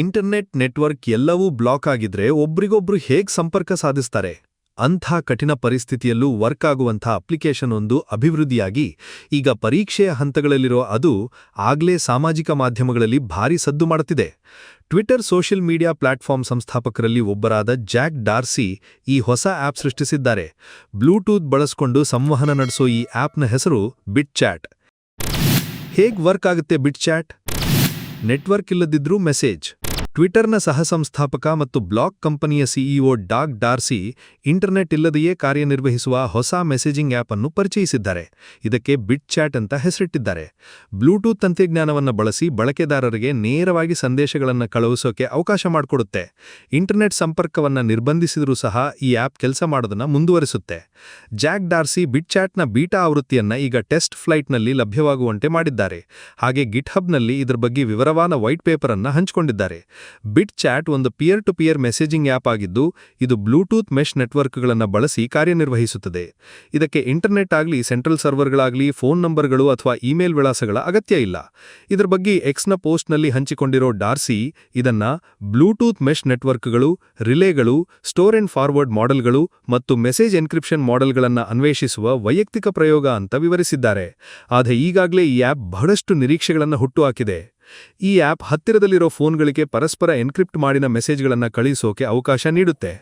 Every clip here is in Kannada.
ಇಂಟರ್ನೆಟ್ ನೆಟ್ವರ್ಕ್ ಎಲ್ಲವೂ ಬ್ಲಾಕ್ ಆಗಿದ್ರೆ ಒಬ್ರಿಗೊಬ್ರು ಹೇಗ್ ಸಂಪರ್ಕ ಸಾಧಿಸ್ತಾರೆ? ಅಂಥ ಕಠಿಣ ಪರಿಸ್ಥಿತಿಯಲ್ಲೂ ವರ್ಕ್ ಆಗುವಂಥ ಅಪ್ಲಿಕೇಶನ್ ಒಂದು ಅಭಿವೃದ್ಧಿಯಾಗಿ ಈಗ ಪರೀಕ್ಷೆಯ ಹಂತಗಳಲ್ಲಿರೋ ಅದು ಆಗ್ಲೇ ಸಾಮಾಜಿಕ ಮಾಧ್ಯಮಗಳಲ್ಲಿ ಭಾರಿ ಸದ್ದು ಮಾಡುತ್ತಿದೆ. ಟ್ವಿಟರ್ ಸೋಷಿಯಲ್ ಮೀಡಿಯಾ ಪ್ಲಾಟ್ಫಾರ್ಮ್ ಸಂಸ್ಥಾಪಕರಲ್ಲಿ ಒಬ್ಬರಾದ ಜಾಕ್ ಡಾರ್ಸಿ ಈ ಹೊಸ ಆಪ್ ಸೃಷ್ಟಿಸಿದ್ದಾರೆ. ಬ್ಲೂಟೂತ್ ಬಳಸ್ಕೊಂಡು ಸಂವಹನ ನಡೆಸೋ ಈ ಆಪ್ನ ಹೆಸರು ಬಿಟ್ ಚಾಟ್ ಹೇಗ್ ವರ್ಕ್ ಆಗುತ್ತೆ ಬಿಟ್ ಚಾಟ್ ನೆಟ್ವರ್ಕ್ ಇಲ್ಲದಿದ್ರೂ ಮೆಸೇಜ್. ಟ್ವಿಟರ್ನ ಸಹಸಂಸ್ಥಾಪಕ ಮತ್ತು ಬ್ಲಾಕ್ ಕಂಪನಿಯ ಸಿಇಒ ಡಾಗ್ ಡಾರ್ಸಿ ಇಂಟರ್ನೆಟ್ ಇಲ್ಲದೆಯೇ ಕಾರ್ಯನಿರ್ವಹಿಸುವ ಹೊಸ ಮೆಸೇಜಿಂಗ್ ಆಪ್ ಅನ್ನು ಪರಿಚಯಿಸಿದ್ದಾರೆ. ಇದಕ್ಕೆ ಬಿಟ್ ಚಾಟ್ ಅಂತ ಹೆಸರಿಟ್ಟಿದ್ದಾರೆ. ಬ್ಲೂಟೂತ್ ತಂತ್ರಜ್ಞಾನವನ್ನು ಬಳಸಿ ಬಳಕೆದಾರರಿಗೆ ನೇರವಾಗಿ ಸಂದೇಶಗಳನ್ನು ಕಳುಹಿಸೋಕೆ ಅವಕಾಶ ಮಾಡಿಕೊಡುತ್ತೆ. ಇಂಟರ್ನೆಟ್ ಸಂಪರ್ಕವನ್ನು ನಿರ್ಬಂಧಿಸಿದರೂ ಸಹ ಈ ಆಪ್ ಕೆಲಸ ಮಾಡೋದನ್ನು ಮುಂದುವರಿಸುತ್ತೆ. ಜಾಕ್ ಡಾರ್ಸಿ ಬಿಟ್ ಚಾಟ್ನ ಬೀಟಾ ಆವೃತ್ತಿಯನ್ನು ಈಗ ಟೆಸ್ಟ್ ಫ್ಲೈಟ್ನಲ್ಲಿ ಲಭ್ಯವಾಗುವಂತೆ ಮಾಡಿದ್ದಾರೆ. ಹಾಗೆ ಗಿಟ್ಹಬ್ನಲ್ಲಿ ಇದರ ಬಗ್ಗೆ ವಿವರವಾದ ವೈಟ್ ಪೇಪರ್ ಅನ್ನು ಹಂಚಿಕೊಂಡಿದ್ದಾರೆ. ಬಿಟ್ ಚಾಟ್ ಒಂದು peer to peer messaging app ಆಗಿದ್ದು, ಇದು ಬ್ಲೂಟೂತ್ ಮೆಶ್ ನೆಟ್ವರ್ಕ್ಗಳನ್ನು ಬಳಸಿ ಕಾರ್ಯನಿರ್ವಹಿಸುತ್ತದೆ. ಇದಕ್ಕೆ ಇಂಟರ್ನೆಟ್ ಆಗಲಿ ಸೆಂಟ್ರಲ್ ಸರ್ವರ್ಗಳಾಗಲಿ ಫೋನ್ ನಂಬರ್ಗಳು ಅಥವಾ ಇಮೇಲ್ ವಿಳಾಸಗಳ ಅಗತ್ಯ ಇಲ್ಲ. ಇದರ ಬಗ್ಗೆ ಎಕ್ಸ್ನ ಪೋಸ್ಟ್ನಲ್ಲಿ ಹಂಚಿಕೊಂಡಿರೋ ಡಾರ್ಸಿ ಇದನ್ನ ಬ್ಲೂಟೂತ್ ಮೆಶ್ ನೆಟ್ವರ್ಕ್ಗಳು ರಿಲೇಗಳು ಸ್ಟೋರ್ ಅಂಡ್ ಫಾರ್ವರ್ಡ್ ಮಾಡೆಲ್ಗಳು ಮತ್ತು ಮೆಸೇಜ್ ಎನ್ಕ್ರಿಪ್ಷನ್ ಮಾಡೆಲ್ಗಳನ್ನು ಅನ್ವೇಷಿಸುವ ವೈಯಕ್ತಿಕ ಪ್ರಯೋಗ ಅಂತ ವಿವರಿಸಿದ್ದಾರೆ. ಆದರೆ ಈಗಾಗಲೇ ಈ ಆ್ಯಪ್ ಬಹಳಷ್ಟು ನಿರೀಕ್ಷೆಗಳನ್ನು ಹುಟ್ಟುಹಾಕಿದೆ ಈ ಆಪ್ ಹತ್ತಿರದಲ್ಲಿರೋ ಫೋನ್ಗಳಿಗೆ ಪರಸ್ಪರ ಎನ್ಕ್ರಿಪ್ಟ್ ಮಾಡಿನ ಮೆಸೇಜ್ಗಳನ್ನು ಕಳುಹಿಸೋಕೆ ಅವಕಾಶ ನೀಡುತ್ತೆ.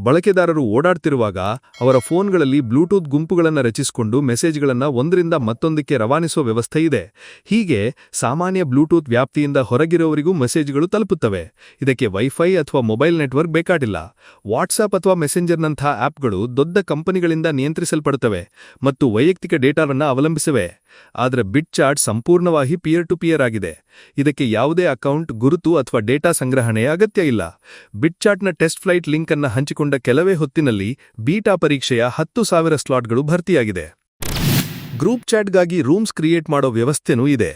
ಬಳಕೆದಾರರು ಓಡಾಡ್ತಿರುವಾಗ ಅವರ ಫೋನ್ಗಳಲ್ಲಿ ಬ್ಲೂಟೂತ್ ಗುಂಪುಗಳನ್ನು ರಚಿಸಿಕೊಂಡು ಮೆಸೇಜ್ಗಳನ್ನು ಒಂದರಿಂದ ಮತ್ತೊಂದಕ್ಕೆ ರವಾನಿಸೋ ವ್ಯವಸ್ಥೆ ಇದೆ. ಹೀಗೆ ಸಾಮಾನ್ಯ ಬ್ಲೂಟೂತ್ ವ್ಯಾಪ್ತಿಯಿಂದ ಹೊರಗಿರೋವರಿಗೂ ಮೆಸೇಜ್ಗಳು ತಲುಪುತ್ತವೆ. ಇದಕ್ಕೆ ವೈಫೈ ಅಥವಾ ಮೊಬೈಲ್ ನೆಟ್ವರ್ಕ್ ಬೇಕಾಗಿಲ್ಲ. ವಾಟ್ಸಾಪ್ ಅಥವಾ ಮೆಸೆಂಜರ್ನಂಥ ಆಪ್ಗಳು ದೊಡ್ಡ ಕಂಪನಿಗಳಿಂದ ನಿಯಂತ್ರಿಸಲ್ಪಡುತ್ತವೆ ಮತ್ತು ವೈಯಕ್ತಿಕ ಡೇಟಾವನ್ನು ಅವಲಂಬಿಸಿವೆ. ಆದರೆ ಬಿಟ್ ಚಾರ್ಟ್ ಸಂಪೂರ್ಣವಾಗಿ ಪಿಯರ್ ಟು ಪಿಯರ್ ಆಗಿದೆ. ಇದಕ್ಕೆ ಯಾವುದೇ ಅಕೌಂಟ್ ಗುರುತು ಅಥವಾ ಡೇಟಾ ಸಂಗ್ರಹಣೆಯ ಅಗತ್ಯ ಇಲ್ಲ. ಬಿಟ್ ಚಾರ್ಟ್ನ ಟೆಸ್ಟ್ ಫ್ಲೈಟ್ ಲಿಂಕ್ ಅನ್ನು ಹಂಚಿಕೊಂಡ ಕೆಲವೇ ಹೊತ್ತಿನಲ್ಲಿ ಬೀಟಾ ಪರೀಕ್ಷೆಯ ಹತ್ತು ಸಾವಿರ ಸ್ಲಾಟ್ಗಳು ಭರ್ತಿಯಾಗಿದೆ. ಗ್ರೂಪ್ ಚಾಟ್ಗಾಗಿ ರೂಮ್ಸ್ ಕ್ರಿಯೇಟ್ ಮಾಡೋ ವ್ಯವಸ್ಥೆನೂ ಇದೆ.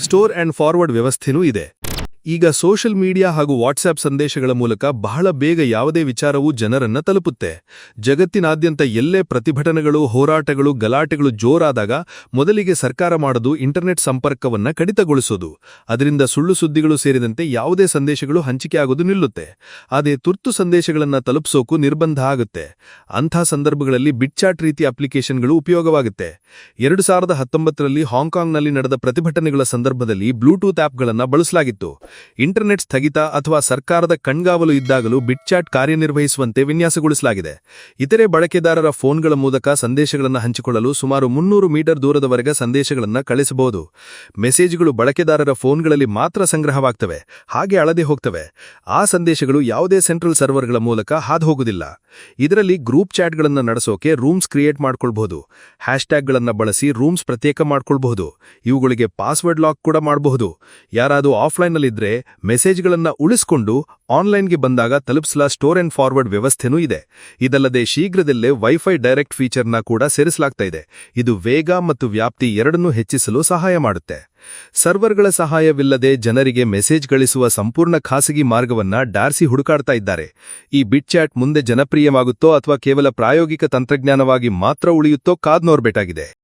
ಸ್ಟೋರ್ ಅಂಡ್ ಫಾರ್ವರ್ಡ್ ವ್ಯವಸ್ಥೆನೂ ಇದೆ. ಈಗ ಸೋಷಲ್ ಮೀಡಿಯಾ ಹಾಗೂ ವಾಟ್ಸ್ಆಪ್ ಸಂದೇಶಗಳ ಮೂಲಕ ಬಹಳ ಬೇಗ ಯಾವುದೇ ವಿಚಾರವೂ ಜನರನ್ನ ತಲುಪುತ್ತೆ. ಜಗತ್ತಿನಾದ್ಯಂತ ಎಲ್ಲೇ ಪ್ರತಿಭಟನೆಗಳು, ಹೋರಾಟಗಳು, ಗಲಾಟೆಗಳು ಜೋರಾದಾಗ ಮೊದಲಿಗೆ ಸರ್ಕಾರ ಮಾಡೋದು ಇಂಟರ್ನೆಟ್ ಸಂಪರ್ಕವನ್ನ ಕಡಿತಗೊಳಿಸೋದು. ಅದರಿಂದ ಸುಳ್ಳು ಸುದ್ದಿಗಳು ಸೇರಿದಂತೆ ಯಾವುದೇ ಸಂದೇಶಗಳು ಹಂಚಿಕೆ ಆಗೋದು ನಿಲ್ಲುತ್ತೆ. ಅದೇ ತುರ್ತು ಸಂದೇಶಗಳನ್ನ ತಲುಪಿಸೋಕು ನಿರ್ಬಂಧ ಆಗುತ್ತೆ. ಅಂಥ ಸಂದರ್ಭಗಳಲ್ಲಿ ಬಿಟ್ಚಾಟ್ ರೀತಿ ಅಪ್ಲಿಕೇಶನ್ಗಳು ಉಪಯೋಗವಾಗುತ್ತೆ. ಎರಡು ಸಾವಿರದ ಹತ್ತೊಂಬತ್ತರಲ್ಲಿ ಹಾಂಗ್ಕಾಂಗ್ನಲ್ಲಿ ನಡೆದ ಪ್ರತಿಭಟನೆಗಳ ಸಂದರ್ಭದಲ್ಲಿ ಬ್ಲೂಟೂತ್ ಆಪ್ಗಳನ್ನು ಬಳಸಲಾಗಿತ್ತು. ಇಂಟರ್ನೆಟ್ ಸ್ಥಗಿತ ಅಥವಾ ಸರ್ಕಾರದ ಕಣ್ಗಾವಲು ಇದ್ದಾಗಲೂ ಬಿಟ್ಚಾಟ್ ಕಾರ್ಯನಿರ್ವಹಿಸುವಂತೆ ವಿನ್ಯಾಸಗೊಳಿಸಲಾಗಿದೆ. ಇತರೆ ಬಳಕೆದಾರರ ಫೋನ್ಗಳ ಮೂಲಕ ಸಂದೇಶಗಳನ್ನು ಹಂಚಿಕೊಳ್ಳಲು ಸುಮಾರು ಮುನ್ನೂರು ಮೀಟರ್ ದೂರದವರೆಗೆ ಸಂದೇಶಗಳನ್ನು ಕಳಿಸಬಹುದು. ಮೆಸೇಜ್ಗಳು ಬಳಕೆದಾರರ ಫೋನ್ಗಳಲ್ಲಿ ಮಾತ್ರ ಸಂಗ್ರಹವಾಗ್ತವೆ, ಹಾಗೆ ಅಳದೆ ಹೋಗ್ತವೆ. ಆ ಸಂದೇಶಗಳು ಯಾವುದೇ ಸೆಂಟ್ರಲ್ ಸರ್ವರ್ಗಳ ಮೂಲಕ ಹಾದು ಹೋಗುವುದಿಲ್ಲ ಇದರಲ್ಲಿ ಗ್ರೂಪ್ ಚಾಟ್ಗಳನ್ನು ನಡೆಸೋಕೆ ರೂಮ್ಸ್ ಕ್ರಿಯೇಟ್ ಮಾಡ್ಕೊಳ್ಬಹುದು. ಹ್ಯಾಶ್ಟ್ಯಾಗ್ಗಳನ್ನು ಬಳಸಿ ರೂಮ್ಸ್ ಪ್ರತ್ಯೇಕ ಮಾಡ್ಕೊಳ್ಬಹುದು. ಇವುಗಳಿಗೆ ಪಾಸ್ವರ್ಡ್ ಲಾಕ್ ಕೂಡ ಮಾಡಬಹುದು. ಯಾರಾದರೂ ಆಫ್ಲೈನ್ನಲ್ಲಿದ್ದರೆ ಮೆಸೇಜ್ಗಳನ್ನ ಉಳಿಸ್ಕೊಂಡು ಆನ್ಲೈನ್ಗೆ ಬಂದಾಗ ತಲುಪಿಸಲ ಸ್ಟೋರ್ ಅಂಡ್ ಫಾರ್ವರ್ಡ್ ವ್ಯವಸ್ಥೆನೂ ಇದೆ. ಇದಲ್ಲದೆ ಶೀಘ್ರದಲ್ಲೇ ವೈಫೈ ಡೈರೆಕ್ಟ್ ಫೀಚರ್ನ ಕೂಡ ಸೇರಿಸಲಾಗ್ತಾ ಇದೆ. ಇದು ವೇಗ ಮತ್ತು ವ್ಯಾಪ್ತಿ ಎರಡನ್ನೂ ಹೆಚ್ಚಿಸಲು ಸಹಾಯ ಮಾಡುತ್ತೆ. ಸರ್ವರ್ಗಳ ಸಹಾಯವಿಲ್ಲದೆ ಜನರಿಗೆ ಮೆಸೇಜ್ ಗಳಿಸುವ ಸಂಪೂರ್ಣ ಖಾಸಗಿ ಮಾರ್ಗವನ್ನ ಡಾರ್ಸಿ ಹುಡುಕಾಡ್ತಾ ಇದ್ದಾರೆ. ಈ ಬಿಟ್ ಚಾಟ್ ಮುಂದೆ ಜನಪ್ರಿಯವಾಗುತ್ತೋ ಅಥವಾ ಕೇವಲ ಪ್ರಾಯೋಗಿಕ ತಂತ್ರಜ್ಞಾನವಾಗಿ ಮಾತ್ರ ಉಳಿಯುತ್ತೋ ಕಾದ್ ನೋಡ್ಬೇಕಾಗಿದೆ